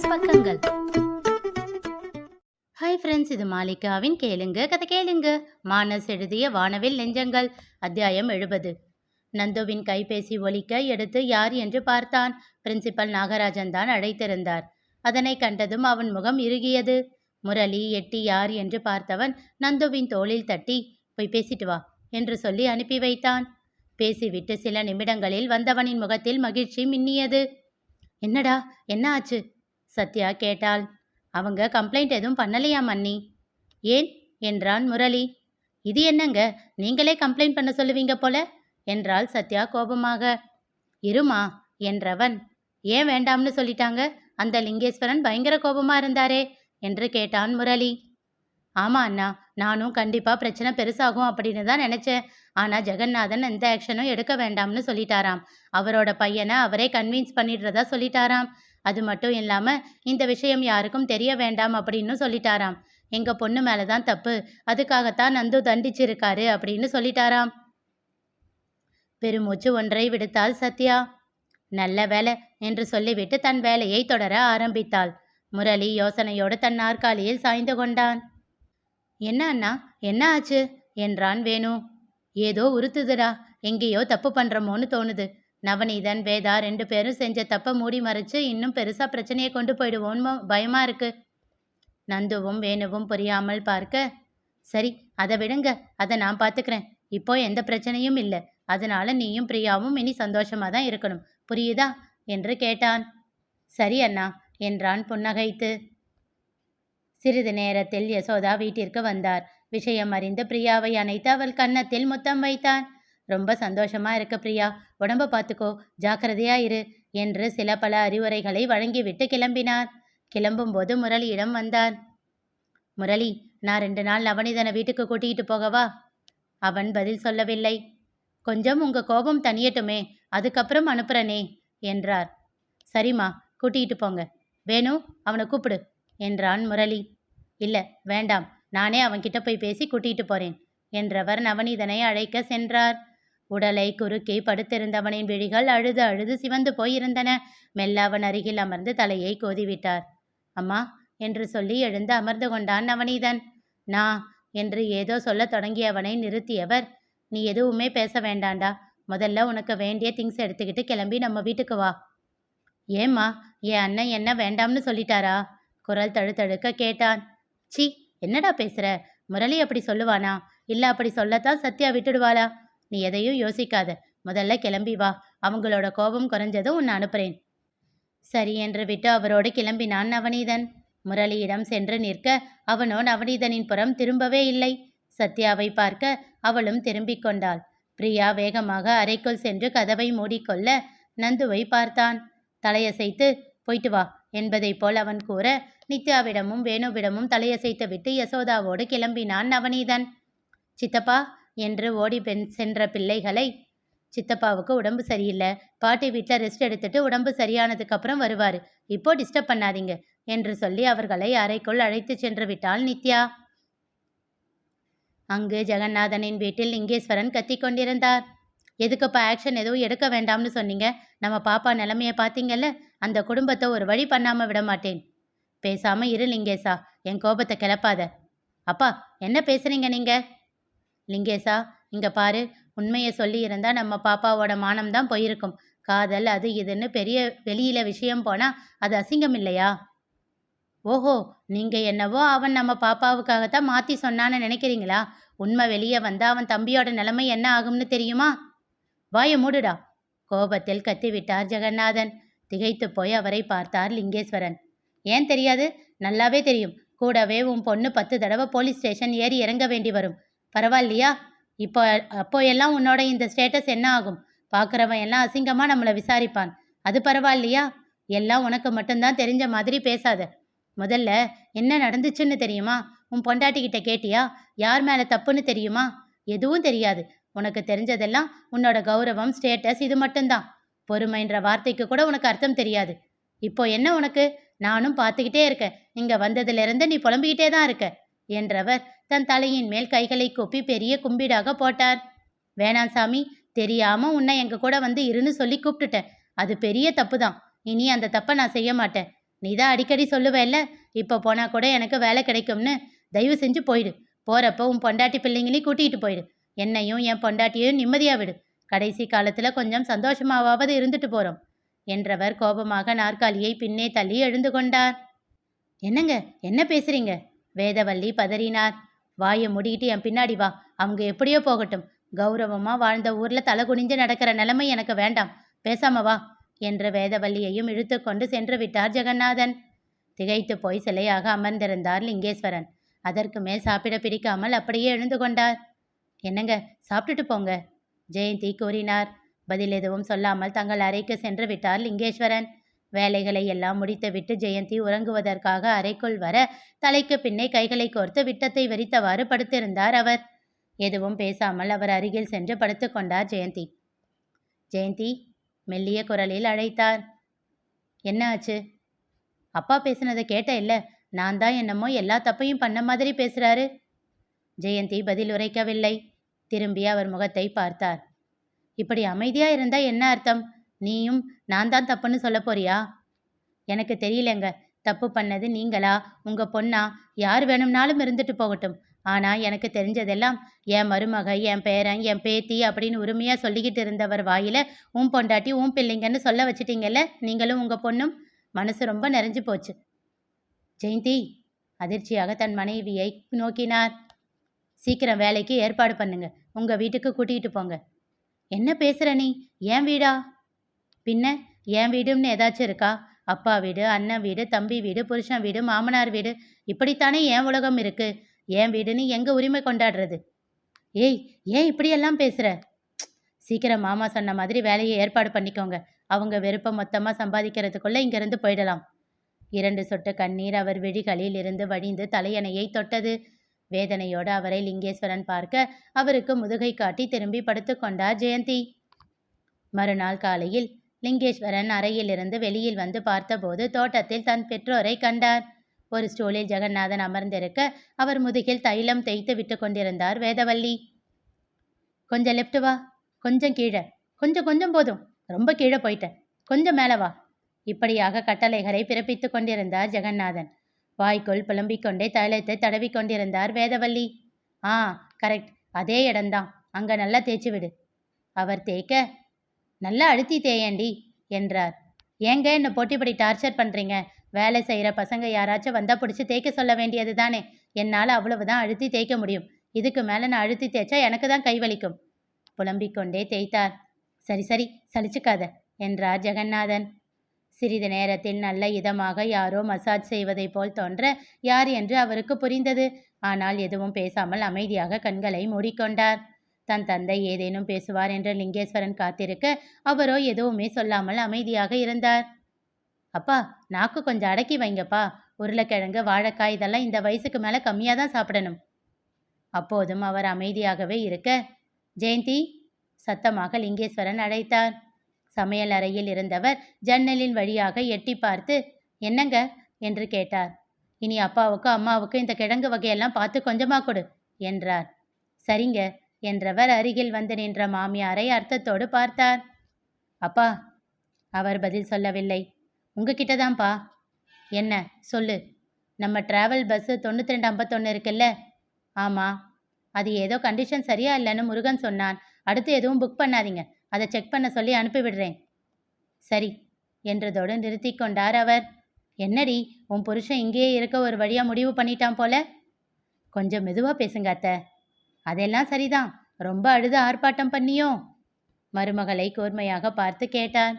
Romance பக்கங்கள். Hi friends இது மாலிகாவின் கேளுங்க கதை கேளுங்க. மானஸ் எழுதிய வானவில் நெஞ்சங்கள் அத்தியாயம் எழுபது. நந்துவின் கைபேசி ஒலிக்க எடுத்து யார் என்று பார்த்தான். பிரின்சிபல் நாகராஜன் தான் அழைத்திருந்தார். அதனை கண்டதும் அவன் முகம் இறுகியது. முரளி எட்டி யார் என்று பார்த்தவன் நந்துவின் தோளில் தட்டி போய் பேசிட்டு வா என்று சொல்லி அனுப்பி வைத்தான். பேசிவிட்டு சில நிமிடங்களில் வந்தவனின் முகத்தில் மகிழ்ச்சி மின்னியது. என்னடா என்ன ஆச்சு? சத்யா கேட்டாள். அவங்க கம்ப்ளைண்ட் எதுவும் பண்ணலையா மன்னி? ஏன்? என்றான் முரளி. இது என்னங்க? நீங்களே கம்ப்ளைண்ட் பண்ண சொல்லுவீங்க போல? என்றாள் சத்யா கோபமாக. இருமா என்றவன். ஏன் வேண்டாம்னு சொல்லிட்டாங்க? அந்த லிங்கேஸ்வரன் பயங்கர கோபமா இருந்தாரே என்று கேட்டான் முரளி. ஆமா அண்ணா. நானும் கண்டிப்பா பிரச்சனை பெருசாகும் அப்படின்னு தான் நினைச்சேன். ஆனா ஜெகநாதன் எந்த ஆக்ஷனும் எடுக்க வேண்டாம்னு சொல்லிட்டாராம். அவரோட பையனை அவரே கன்வின்ஸ் பண்ணிடுறதா சொல்லிட்டாராம். அது மட்டும் இல்லாமல் இந்த விஷயம் யாருக்கும் தெரிய வேண்டாம் அப்படின்னு சொல்லிட்டாராம். எங்கள் பொண்ணு மேலே தான் தப்பு. அதுக்காகத்தான் நந்து தண்டிச்சிருக்காரு அப்படின்னு சொல்லிட்டாராம். பெருமூச்சு ஒன்றை விடுத்தாள் சத்யா. நல்ல வேலை என்று சொல்லிவிட்டு தன் வேலையை தொடர ஆரம்பித்தாள். முரளி யோசனையோடு தன் நாற்காலியில் சாய்ந்து கொண்டான். என்ன அண்ணா? என்ன ஆச்சு? என்றான் வேணு. ஏதோ உறுத்துதுடா. எங்கேயோ தப்பு பண்ணுறமோன்னு தோணுது. நவநீதன் வேதா ரெண்டு பேரும் செஞ்ச தப்பை மூடி மறைச்சு இன்னும் பெருசாக பிரச்சனையை கொண்டு போயிடுவோன்னு பயமாக இருக்கு. நந்துவும் வேணுவும் புரியாமல் பார்க்க சரி அதை விடுங்க அதை நான் பார்த்துக்கிறேன் இப்போ எந்த பிரச்சனையும் இல்லை. அதனால நீயும் பிரியாவும் இனி சந்தோஷமாக தான் இருக்கணும். புரியுதா? என்று கேட்டான். சரி அண்ணா என்றான் புன்னகைத்து. சிறிது நேரத்தில் யசோதா வீட்டிற்கு வந்தார். விஷயம் அறிந்து பிரியாவை அணைத்து அவள் கன்னத்தில் முத்தம் வைத்தான். ரொம்ப சந்தோஷமா இருக்க பிரியா. உடம்ப பார்த்துக்கோ ஜாக்கிரதையா இரு என்று சில பல அறிவுரைகளை வழங்கிவிட்டு கிளம்பினார். கிளம்பும்போது முரளியிடம் வந்தான். முரளி நான் ரெண்டு நாள் நவனிதனை வீட்டுக்கு கூட்டிகிட்டு போகவா? அவன் பதில் சொல்லவில்லை. கொஞ்சம் உங்க கோபம் தனியட்டுமே அதுக்கப்புறம் அனுப்புறனே என்றார். சரிம்மா கூட்டிகிட்டு போங்க. வேணு அவனை கூப்பிடு என்றான் முரளி. இல்ல வேண்டாம். நானே அவன்கிட்ட போய் பேசி கூட்டிகிட்டு போறேன் என்றவர் நவநீதனை அழைக்க சென்றார். உடலை குறுக்கி படுத்திருந்தவனின் விழிகள் அழுது அழுது சிவந்து போயிருந்தன. மெல்ல அவன் அருகில் அமர்ந்து தலையை கோதிவிட்டார். அம்மா என்று சொல்லி எழுந்து அமர்ந்து கொண்டான் நவநீதன். நா என்று ஏதோ சொல்ல தொடங்கியவனை நிறுத்தியவர். நீ எதுவுமே பேச வேண்டாண்டா. முதல்ல உனக்கு வேண்டிய திங்ஸ் எடுத்துக்கிட்டு கிளம்பி நம்ம வீட்டுக்கு வா. ஏம்மா என் அண்ணன் என்ன வேண்டாம்னு சொல்லிட்டாரா? குரல் தழுத்தழுக்க கேட்டான். சி என்னடா பேசுற? முரளி அப்படி சொல்லுவானா? இல்ல அப்படி சொல்லத்தான் சத்யா விட்டுடுவாளா? நீ எதையும் யோசிக்காத. முதல்ல கிளம்பி வா. அவங்களோட கோபம் குறைஞ்சதும் உன்னை அனுப்புறேன். சரி என்று விட்டு அவரோடு கிளம்பினான் நவநீதன். முரளியிடம் சென்று நிற்க அவனோ நவநீதனின் புறம் திரும்பவே இல்லை. சத்யாவை பார்க்க அவளும் திரும்பிக் கொண்டாள். பிரியா வேகமாக அறைக்குள் சென்று கதவை மூடிக்கொள்ள நந்துவை பார்த்தான். தலையசைத்து போயிட்டு வா என்பதைப் போல் அவன் கூற நித்யாவிடமும் வேணுவிடமும் தலையசைத்து விட்டு யசோதாவோடு கிளம்பினான் நவநீதன். சித்தப்பா என்று ஓடி பெண் சென்ற பிள்ளைகளை சித்தப்பாவுக்கு உடம்பு சரியில்லை. பாட்டி வீட்டில் ரெஸ்ட் எடுத்துட்டு உடம்பு சரியானதுக்கு அப்புறம் வருவார். இப்போ டிஸ்டர்ப் பண்ணாதீங்க என்று சொல்லி அவர்களை அறைக்குள் அழைத்து சென்று விட்டாள் நித்யா. அங்கு ஜெகநாதனின் வீட்டில் லிங்கேஸ்வரன் கத்தி கொண்டிருந்தார். எதுக்குப்பா ஆக்ஷன் எதுவும் எடுக்க வேண்டாம்னு சொன்னீங்க. நம்ம பாப்பா நிலைமையை பார்த்தீங்கல்ல அந்த குடும்பத்தை ஒரு வழி பண்ணாமல் விட மாட்டேன். பேசாமல் இரு லிங்கேசா. என் கோபத்தை கிளப்பாத. அப்பா என்ன பேசுறீங்க நீங்கள் லிங்கேசா இங்க பாரு உண்மையை சொல்லியிருந்தா நம்ம பாப்பாவோட மானம் தான் போயிருக்கும். காதல் அது இதுன்னு பெரிய வெளியில விஷயம் போனா அது அசிங்கம் இல்லையா? ஓஹோ நீங்க என்னவோ அவன் நம்ம பாப்பாவுக்காகத்தான் மாத்தி சொன்னான்னு நினைக்கிறீங்களா? உண்மை வெளியே வந்தா அவன் தம்பியோட நிலைமை என்ன ஆகும்னு தெரியுமா? வாய மூடுடா. கோபத்தில் கத்திவிட்டார் ஜெகநாதன். திகைத்து போய் அவரை பார்த்தார் லிங்கேஸ்வரன். ஏன் தெரியாது? நல்லாவே தெரியும். கூடவே உன் பொண்ணு பத்து தடவை போலீஸ் ஸ்டேஷன் ஏறி இறங்க வேண்டி வரும். பரவாயில்லையா? இப்போ அப்போ எல்லாம் உன்னோட இந்த ஸ்டேட்டஸ் என்ன ஆகும்? பார்க்குறவன் எல்லாம் அசிங்கமாக நம்மளை விசாரிப்பான். அது பரவாயில்லையா? எல்லாம் உனக்கு மட்டும்தான் தெரிஞ்ச மாதிரி பேசாத. முதல்ல என்ன நடந்துச்சுன்னு தெரியுமா? உன் பொண்டாட்டிக்கிட்ட கேட்டியா? யார் மேலே தப்புன்னு தெரியுமா? எதுவும் தெரியாது. உனக்கு தெரிஞ்சதெல்லாம் உன்னோட கௌரவம் ஸ்டேட்டஸ் இது மட்டும்தான். பொறுமைன்ற வார்த்தைக்கு கூட உனக்கு அர்த்தம் தெரியாது. இப்போ என்ன உனக்கு? நானும் பார்த்துக்கிட்டே இருக்கேன். இங்கே வந்ததுலேருந்து நீ புலம்பிக்கிட்டே தான் இருக்க. என்றவர் தன் தலையின் மேல் கைகளை கொப்பி பெரிய கும்பிடாக போட்டார். வேணாம் சாமி தெரியாம உன்னை எங்க கூட வந்து இருன்னு சொல்லி கூப்பிட்டுட்டேன். அது பெரிய தப்பு தான் இனி அந்த தப்பை நான் செய்ய மாட்டேன். நீ தான் அடிக்கடி சொல்லுவேல்ல இப்போ போனா கூட எனக்கு வேலை கிடைக்கும்னு. தயவு செஞ்சு போயிடு. போறப்போ உன் பொண்டாட்டி பிள்ளைங்களையும் கூட்டிகிட்டு போயிடு. என்னையும் என் பொண்டாட்டியையும் நிம்மதியா விடு. கடைசி காலத்துல கொஞ்சம் சந்தோஷமாவது இருந்துட்டு போறோம் என்றவர் கோபமாக நாற்காலியை பின்னே தள்ளி எழுந்து கொண்டார். என்னங்க? என்ன பேசுறீங்க? வேதவல்லி பதறினார். வாயை முடிக்கிட்டு என் பின்னாடி வா. அவங்க எப்படியோ போகட்டும். கௌரவமா வாழ்ந்த ஊர்ல தலை குனிஞ்சு நடக்கிற நிலைமை எனக்கு வேண்டாம். பேசாம வா. என்று வேதவல்லியையும் இழுத்து கொண்டு சென்று விட்டார் ஜெகநாதன். திகைத்து போய் சிலையாக அமர்ந்திருந்தார் லிங்கேஸ்வரன். அதற்கு மேல் சாப்பிட பிடிக்காமல் அப்படியே எழுந்து கொண்டார். என்னங்க சாப்பிட்டுட்டு போங்க. ஜெயந்தி கூறினார். பதில் எதுவும் சொல்லாமல் தங்கள் அறைக்கு சென்று விட்டார் லிங்கேஸ்வரன். வேலைகளை எல்லாம் முடித்துவிட்டு ஜெயந்தி உறங்குவதற்காக அறைக்குள் வர தலைக்கு பின்னே கைகளை கோர்த்து விட்டத்தை விரித்தவாறு படுத்திருந்தார் அவர். எதுவும் பேசாமல் அவர் அருகில் சென்று படுத்துக்கொண்டார் ஜெயந்தி. ஜெயந்தி மெல்லிய குரலில் அழைத்தார். என்ன ஆச்சு? அப்பா பேசுனதை கேட்ட இல்ல. நான் தான் என்னமோ எல்லா தப்பையும் பண்ண மாதிரி பேசுறாரு. ஜெயந்தி பதில் உரைக்கவில்லை. திரும்பி அவர் முகத்தை பார்த்தார். இப்படி அமைதியா இருந்தா என்ன அர்த்தம்? நீயும் நான் தான் தப்புன்னு சொல்ல போறியா? எனக்கு தெரியலங்க. தப்பு பண்ணது நீங்களா? உங்க பொண்ணா? யார் வேணும்னாலும் இருந்துட்டு போகட்டும். ஆனா எனக்கு தெரிஞ்சதெல்லாம் என் மருமக என் பேரன் என் பேத்தி அப்படின்னு உரிமையா சொல்லிக்கிட்டு இருந்தவர் வாயில உன் பொண்டாட்டி உன் பிள்ளைங்கன்னு சொல்ல வச்சிட்டீங்கல்ல? நீங்களும் உங்க பொண்ணும்? மனசு ரொம்ப நிறைஞ்சு போச்சு. ஜெயந்தி அதிர்ச்சியாக தன் மனைவியை நோக்கினார். சீக்கிரம் வேலைக்கு ஏற்பாடு பண்ணுங்க. உங்க வீட்டுக்கு கூட்டிகிட்டு போங்க. என்ன பேசுற நீ? ஏன் வீடா? பின்ன என் வீடுன்னு ஏதாச்சும் இருக்கா? அப்பா வீடு அண்ணன் வீடு தம்பி வீடு புருஷன் வீடு மாமனார் வீடு இப்படித்தானே என் உலகம் இருக்கு. என் வீடுன்னு எங்க உரிமை கொண்டாடுறது? ஏய் ஏன் இப்படியெல்லாம் பேசுற? சீக்கிரம் மாமா சொன்ன மாதிரி வேலையை ஏற்பாடு பண்ணிக்கோங்க. அவங்க வெறுப்பம் மொத்தமாக சம்பாதிக்கிறதுக்குள்ள இங்கிருந்து போயிடலாம். இரண்டு சொட்டு கண்ணீர் அவர் விழிகளில் இருந்து வடிந்து தலையணையை தொட்டது. வேதனையோடு அவரை லிங்கேஸ்வரன் பார்க்க அவருக்கு முதுகை காட்டி திரும்பி படுத்துக்கொண்டார் ஜெயந்தி. மறுநாள் காலையில் லிங்கேஸ்வரன் அறையிலிருந்து வெளியில் வந்து பார்த்தபோது தோட்டத்தில் தன் பெற்றோரை கண்டார். ஒரு ஸ்டூலில் ஜெகநாதன் அமர்ந்திருக்க அவர் முதுகில் தைலம் தேய்த்து விட்டு கொண்டிருந்தார் வேதவல்லி. கொஞ்சம் லெஃப்ட் வா? கொஞ்சம் கீழே. கொஞ்சம் கொஞ்சம் போதும். ரொம்ப கீழே போயிட்டேன் கொஞ்சம் மேலே வா. இப்படியாக கட்டளைகளை பிறப்பித்து கொண்டிருந்தார் ஜெகநாதன். வாய்க்குள் புலம்பிக் கொண்டே தைலத்தை தடவி கொண்டிருந்தார் வேதவல்லி. ஆ கரெக்ட் அதே இடம்தான். அங்கே நல்லா தேய்ச்சி விடு. அவர் தேய்க்க நல்லா அழுத்தி தேயண்டி என்றார். ஏங்க என்ன போட்டிப்படி டார்ச்சர் பண்ணுறீங்க வேலை செய்கிற பசங்க யாராச்சும் வந்தா பிடிச்சி தேய்க்க சொல்ல வேண்டியது தானே? என்னால் அவ்வளவுதான் அழுத்தி தேய்க்க முடியும். இதுக்கு மேலே நான் அழுத்தி தேய்ச்சா எனக்கு தான் கை வலிக்கும். புலம்பிக் கொண்டே தேய்த்தார். சரி சரி சலிச்சுக்காத என்றார் ஜெகநாதன். சிறிது நேரத்தில் நல்ல இதமாக யாரோ மசாஜ் செய்வதைப் போல் தோன்ற யார் என்று அவருக்கு புரிந்தது. ஆனால் எதுவும் பேசாமல் அமைதியாக கண்களை மூடிக்கொண்டார். தன் தந்தை ஏதேனும் பேசுவார் என்று லிங்கேஸ்வரன் காத்திருக்க அவரோ எதுவுமே சொல்லாமல் அமைதியாக இருந்தார். அப்பா நாக்கு கொஞ்சம் அடக்கி வைங்கப்பா. உருளைக்கிழங்கு வாழைக்காய் இதெல்லாம் இந்த வயசுக்கு மேலே கம்மியாக தான் சாப்பிடணும். அப்போதும் அவர் அமைதியாகவே இருக்க ஜெயந்தி சத்தமாக லிங்கேஸ்வரன் அழைத்தார். சமையல் அறையில் இருந்தவர் ஜன்னலின் வழியாக எட்டி பார்த்து என்னங்க? என்று கேட்டார். இனி அப்பாவுக்கும் அம்மாவுக்கும் இந்த கிழங்கு வகையெல்லாம் பார்த்து கொஞ்சமாக கொடு என்றார். சரிங்க என்றவர் அருகில் வந்து நின்ற மாமியாரை அர்த்தத்தோடு பார்த்தார். அப்பா அவர் பதில் சொல்லவில்லை. உங்ககிட்ட தான்ப்பா என்ன? சொல்லு. நம்ம டிராவல் பஸ்ஸு தொண்ணூற்றி ரெண்டு ஐம்பத்தொன்று இருக்குல்ல? ஆமாம் அது ஏதோ கண்டிஷன் சரியா இல்லைன்னு முருகன் சொன்னான். அடுத்து எதுவும் புக் பண்ணாதீங்க. அதை செக் பண்ண சொல்லி அனுப்பிவிடுறேன் சரி என்றதோடு நிறுத்தி கொண்டார் அவர். என்னடி? உன் புருஷன் இங்கேயே இருக்க ஒரு வழியாக முடிவு பண்ணிட்டான் போல? கொஞ்சம் மெதுவாக பேசுங்க அத்தை. அதெல்லாம் சரிதான். ரொம்ப அழுது ஆர்ப்பாட்டம் பண்ணியோ? மருமகளை கூர்மையாக பார்த்து கேட்டார்.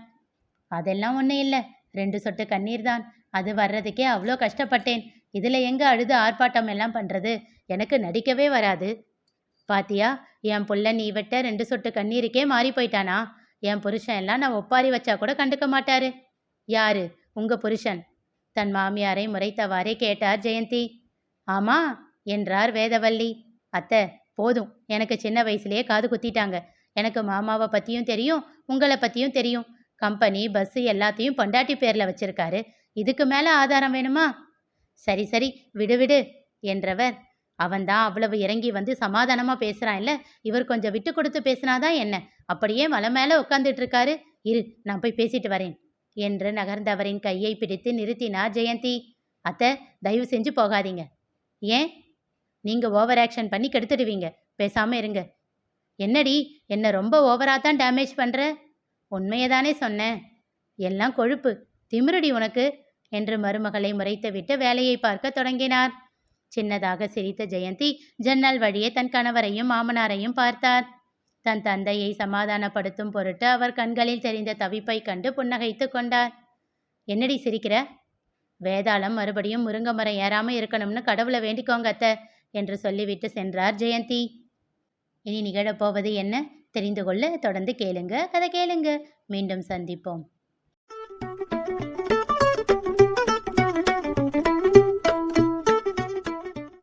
அதெல்லாம் ஒன்றும் இல்லை. ரெண்டு சொட்டு கண்ணீர் தான். அது வர்றதுக்கே அவ்வளோ கஷ்டப்பட்டேன். இதில் எங்கே அழுது ஆர்ப்பாட்டம் எல்லாம் பண்ணுறது எனக்கு நடிக்கவே வராது. பாத்தியா என் புள்ள நீ விட்ட ரெண்டு சொட்டு கண்ணீருக்கே மாறி போயிட்டானா? என் புருஷன் எல்லாம் நான் ஒப்பாரி வச்சா கூட கண்டுக்க மாட்டாரு. யாரு? உங்க புருஷன். தன் மாமியாரை முறைத்தவாறே கேட்டார் ஜெயந்தி. ஆமா என்றார் வேதவல்லி. அத்தை போதும். எனக்கு சின்ன வயசுலேயே காது குத்திட்டாங்க. எனக்கு மாமாவை பற்றியும் தெரியும் உங்களை பற்றியும் தெரியும். கம்பெனி பஸ்ஸு எல்லாத்தையும் பொண்டாட்டி பேரில் வச்சிருக்காரு. இதுக்கு மேலே ஆதாரம் வேணுமா? சரி சரி விடு விடு என்றவர். அவன்தான் அவ்வளவு இறங்கி வந்து சமாதானமா பேசுறான் இல்ல? இவர் கொஞ்சம் விட்டு கொடுத்து பேசினாதான் என்ன? அப்படியே மலை மேல உட்காந்துட்டு இருக்காரு இரு நான் போய் பேசிட்டு வரேன் என்று நகர்ந்தவரின் கையை பிடித்து நிறுத்தினார் ஜெயந்தி. அத்தை தயவு செஞ்சு போகாதீங்க. ஏன்? நீங்கள் ஓவர் ஆக்ஷன் பண்ணி கெடுத்துடுவீங்க. பேசாமல் இருங்க. என்னடி? என்னை ரொம்ப ஓவராக தான் டேமேஜ் பண்ணுற உண்மையை தானே சொன்னேன். எல்லாம் கொழுப்பு. திமிருடி உனக்கு? என்று மருமகளை முறைத்துவிட்டு வேலையை பார்க்க தொடங்கினார். சின்னதாக சிரித்த ஜெயந்தி ஜன்னல் வழியே தன் கணவரையும் மாமனாரையும் பார்த்தார். தன் தந்தையை சமாதானப்படுத்தும் பொருட்டு அவர் கண்களில் தெரிந்த தவிப்பை கண்டு புன்னகைத்து கொண்டார். என்னடி சிரிக்கிற? வேதாளம் மறுபடியும் முருங்கை மரம் ஏறாமல் இருக்கணும்னு கடவுளை வேண்டிக்கோங்க அத்தை. என்று சொல்லிவிட்டு சென்றார் ஜெயந்தி. இனி நிகழப்போவது என்ன? தெரிந்து கொள்ள தொடர்ந்து கேளுங்க. கதை கேளுங்க. மீண்டும் சந்திப்போம்.